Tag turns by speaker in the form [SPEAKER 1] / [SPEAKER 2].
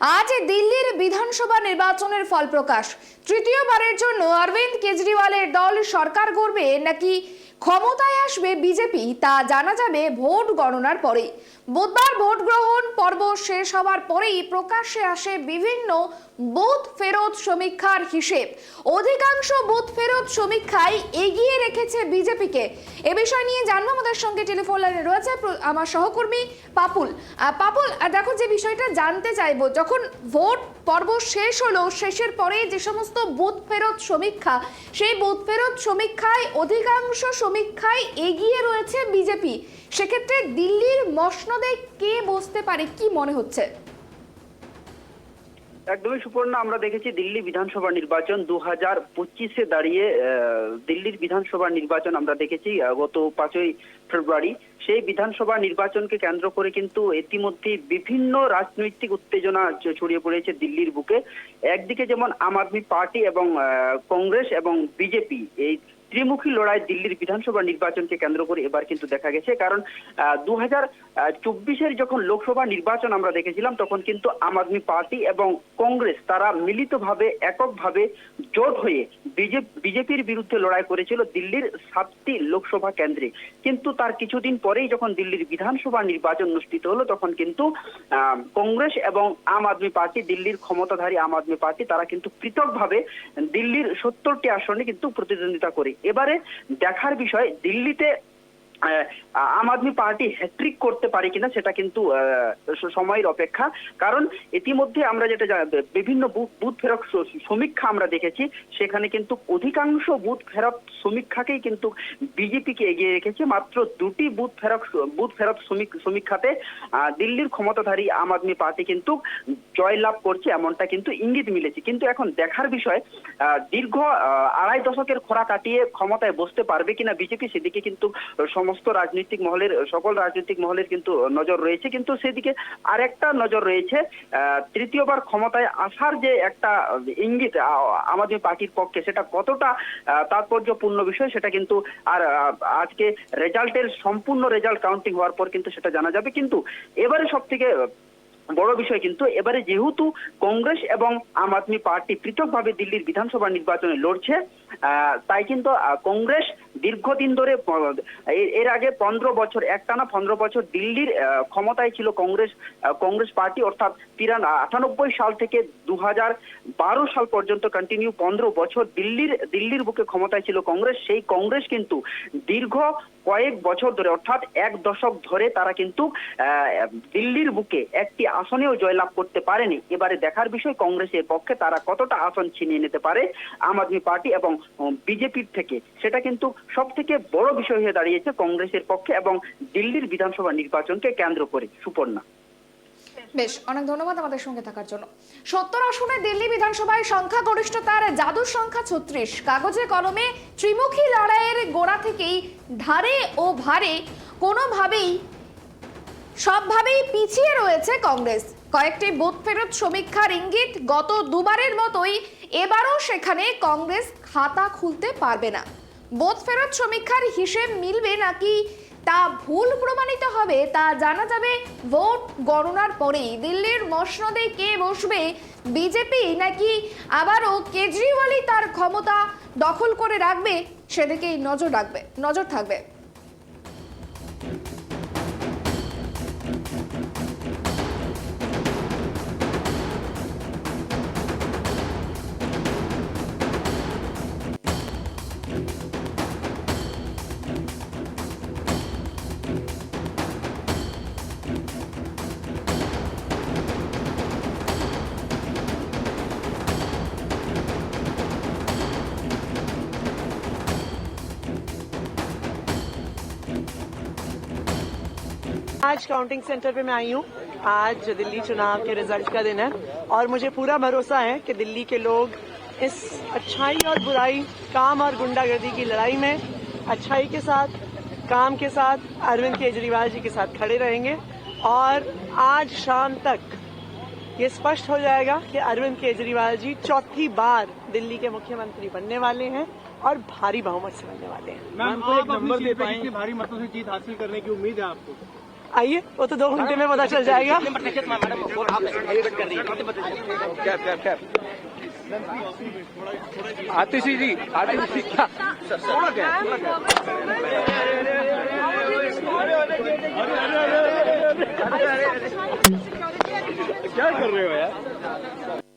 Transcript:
[SPEAKER 1] আজ দিল্লির বিধানসভা নির্বাচনের ফল প্রকাশ। তৃতীয়বারের জন্য অরবিন্দ কেজরিওয়ালের দল সরকার গড়বে নাকি ক্ষমতায় আসবে বিজেপি, তা জানা যাবে ভোট গণনার পরেই। বুধবার ভোট গ্রহণ পর্ব শেষ হওয়ার পরেই প্রকাশ্যে আসে বিভিন্ন বুথ ফেরত সমীক্ষার হিসেব। অধিকাংশ বুথ ফেরত সমীক্ষায় এগিয়ে রেখেছে বিজেপিকে। এ বিষয় নিয়ে জানব আমাদের সঙ্গে টেলিফোন লাইনে রয়েছে আমার সহকর্মী পাপুল। পাপুল দেখো যে বিষয়টা জানতে চাইব, যখন ভোট পর্ব শেষ হলো, শেষের পরে যে সমস্ত বুথ ফেরত সমীক্ষা, সেই বুথ ফেরত সমীক্ষায় অধিকাংশ সমীক্ষায় এগিয়ে রয়েছে বিজেপি। সেক্ষেত্রে দিল্লির মসনদে কে বসতে পারে, কি মনে হচ্ছে?
[SPEAKER 2] একদমই সুপর্ণ, আমরা দেখেছি দিল্লি বিধানসভা নির্বাচন দু হাজার পঁচিশে দাঁড়িয়ে দিল্লির বিধানসভা নির্বাচন আমরা দেখেছি গত পাঁচই ফেব্রুয়ারি। সেই বিধানসভা নির্বাচনকে কেন্দ্র করে কিন্তু ইতিমধ্যে বিভিন্ন রাজনৈতিক উত্তেজনা ছড়িয়ে পড়েছে দিল্লির বুকে। একদিকে যেমন আম আদমি পার্টি এবং কংগ্রেস এবং বিজেপি, এই ত্রিমুখী লড়াই দিল্লির বিধানসভা নির্বাচনকে কেন্দ্র করে এবার কিন্তু দেখা গেছে। কারণ দু হাজার চব্বিশের যখন লোকসভা নির্বাচন আমরা দেখেছিলাম, তখন কিন্তু আম আদমি পার্টি এবং কংগ্রেস তারা মিলিতভাবে, এককভাবে জোট হয়ে বিজেপির বিরুদ্ধে লড়াই করেছিল দিল্লির সাতটি লোকসভা কেন্দ্রে। কিন্তু তার কিছুদিন পরেই যখন দিল্লির বিধানসভা নির্বাচন অনুষ্ঠিত হলো, তখন কিন্তু কংগ্রেস এবং আম আদমি পার্টি, দিল্লির ক্ষমতাধারী আম আদমি পার্টি, তারা কিন্তু পৃথকভাবে দিল্লির সত্তরটি আসনে কিন্তু প্রতিদ্বন্দ্বিতা করে। এবারে দেখার বিষয় দিল্লিতে আম আদমি পার্টি হ্যাট্রিক করতে পারে কিনা সেটা কিন্তু সময়ের অপেক্ষা। কারণ ইতিমধ্যে আমরা যেটা বিভিন্ন বুথ ফেরত সমীক্ষা আমরা দেখেছি, সেখানে কিন্তু অধিকাংশ বুথ ফেরত সমীক্ষাকেই কিন্তু বিজেপিকে এগিয়ে রেখেছে। মাত্র দুটি বুথ বুথ ফেরত সমীক্ষাতে দিল্লির ক্ষমতাধারী আম আদমি পার্টি কিন্তু জয়লাভ করছে, এমনটা কিন্তু ইঙ্গিত মিলেছে। কিন্তু এখন দেখার বিষয় দীর্ঘ আড়াই দশকের খরা কাটিয়ে ক্ষমতায় বসতে পারবে কিনা বিজেপি, সেদিকে কিন্তু সমস্ত রাজনৈতিক মহলের, সকল রাজনৈতিক মহলের কিন্তু নজর রয়েছে। কিন্তু সেদিকে আরেকটা নজর রয়েছে তৃতীয়বার ক্ষমতায় আসার যে একটা ইঙ্গিত আম আদমি পার্টির পক্ষে, সেটা কতটা তাৎপর্যপূর্ণ বিষয় সেটা কিন্তু আর আজকে রেজাল্টের সম্পূর্ণ রেজাল্ট কাউন্টিং হওয়ার পর কিন্তু সেটা জানা যাবে। কিন্তু এবারে সব থেকে বড় বিষয় কিন্তু এবারে যেহেতু কংগ্রেস এবং আম আদমি পার্টি পৃথকভাবে দিল্লির বিধানসভা নির্বাচনে লড়ছে তাই কিন্তু কংগ্রেস দীর্ঘদিন ধরে এর- আগে পনেরো বছর, একটানা পনেরো বছর দিল্লির ক্ষমতায় ছিল কংগ্রেস কংগ্রেস পার্টি, অর্থাৎ তিরান আটানব্বই সাল থেকে দু হাজার বারো সাল পর্যন্ত কন্টিনিউ পনেরো বছর দিল্লির দিল্লির বুকে ক্ষমতায় ছিল কংগ্রেস। সেই কংগ্রেস কিন্তু দীর্ঘ কয়েক বছর ধরে, অর্থাৎ এক দশক ধরে তারা কিন্তু দিল্লির বুকে একটি আসনেও জয়লাভ করতে পারেনি। এবারে দেখার বিষয়, কংগ্রেসের পক্ষে তারা কতটা আসন ছিনিয়ে নিতে পারে আম আদমি পার্টি এবং বিজেপির থেকে, সেটা কিন্তু সব থেকে বড় বিষয় হয়ে দাঁড়িয়েছে কংগ্রেসের পক্ষে এবং দিল্লির বিধানসভা নির্বাচনকে কেন্দ্র করে, সুপর্ণা।
[SPEAKER 1] বেশ, অনেক ধন্যবাদ আমাদের সঙ্গে থাকার জন্য। সত্তর আসনে দিল্লি বিধানসভায় সংখ্যাগরিষ্ঠতার জাদুর সংখ্যা ছত্রিশ। কাগজে কলমে ত্রিমুখী লড়াইয়ের গোড়া থেকেই ধারে ও ভারে কোনোভাবেই, সবভাবেই পিছিয়ে রয়েছে কংগ্রেস। কয়েকটি বুথ ফেরত সমীক্ষার ইঙ্গিত গত দুবারের মতোই এবারও সেখানে কংগ্রেস খাতা খুলতে পারবে না। বুথ ফেরত সমীক্ষার হিসেব মিলবে নাকি তা ভুল প্রমাণিত হবে তা জানা যাবে ভোট গণনার পরেই। দিল্লির মসনদে কে বসবে? বিজেপি নাকি আবারও কেজরিওয়ালই তার ক্ষমতা দখল করে রাখবে? সেদিকেই নজর রাখবে, নজর থাকবে।
[SPEAKER 3] आज काउंटिंग सेंटर पे मैं आई हूँ। आज दिल्ली चुनाव के रिज़ल्ट का दिन है और मुझे पूरा भरोसा है कि दिल्ली के लोग इस अच्छाई और बुराई काम और गुंडागर्दी की लड़ाई में अच्छाई के साथ काम के साथ अरविंद केजरीवाल जी के साथ खड़े रहेंगे और आज शाम तक ये स्पष्ट हो जाएगा कि अरविंद केजरीवाल जी चौथी बार दिल्ली के मुख्यमंत्री बनने वाले हैं और भारी बहुमत से बनने वाले हैं।
[SPEAKER 4] मैम एक
[SPEAKER 5] आप अपनी
[SPEAKER 4] नंबर दे
[SPEAKER 5] पे
[SPEAKER 4] पाएँ
[SPEAKER 5] कितनी भारी मतों से जीत हासिल करने की उम्मीद है आपको?
[SPEAKER 3] आइए वो तो दो घंटे में पता चल जाएगा।
[SPEAKER 5] आतिशी जी आतिशी थोड़ा क्या क्या कर रहे हो यार?